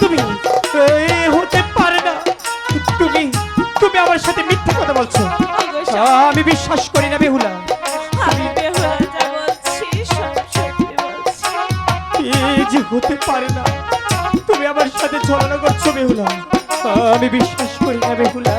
তুমি? এ হতে পারে না। তুমি তুমি আমার সাথে মিথ্যা কথা বলছো। আমি বিশ্বাস করি না বেহুলা। যে হতে পারে না। তুমি আমার সাথে ঝগড়া করছ বেহুলা। আমি বিশ্বাস করি না বেহুলা।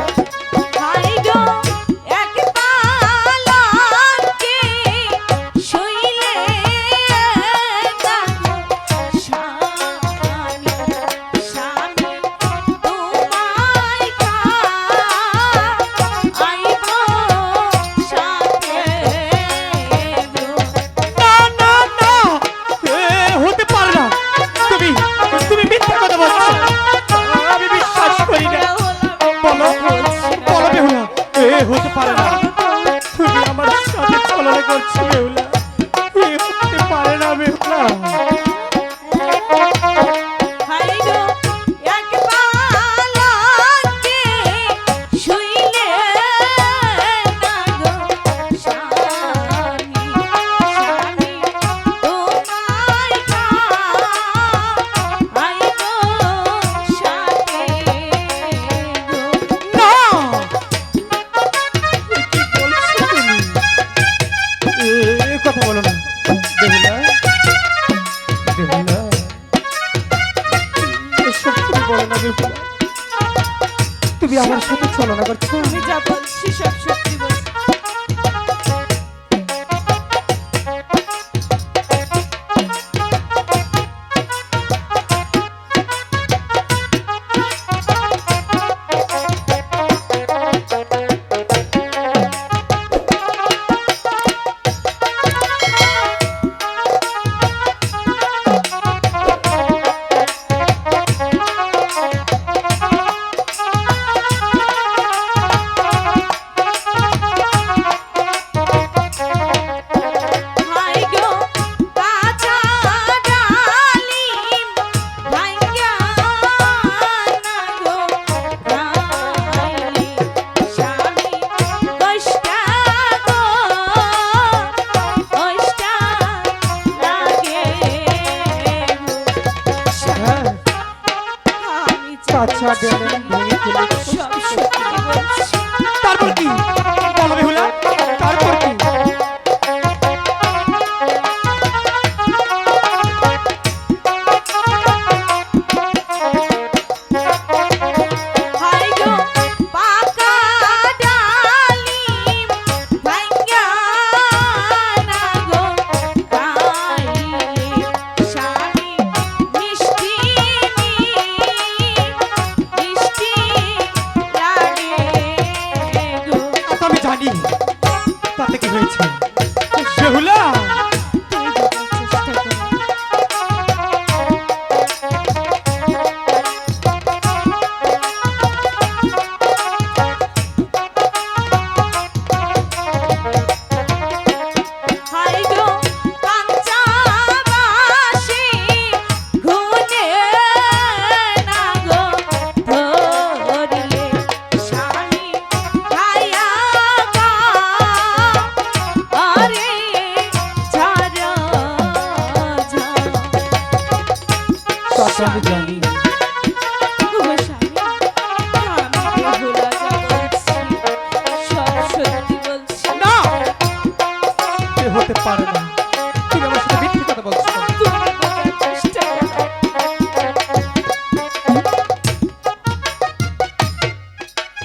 দেহলা তুমি আমার সাথে চলো না করছ আমি যা বলছি সব সত্যি fucking. to me.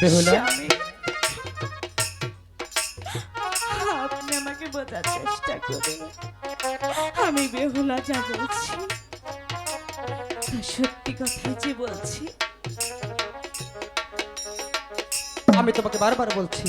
বুঝতে হলো আপনি আমি বেহুলা যা বলছি সত্যি কথা যে বলছি। আমি তোমাকে বারবার বলছি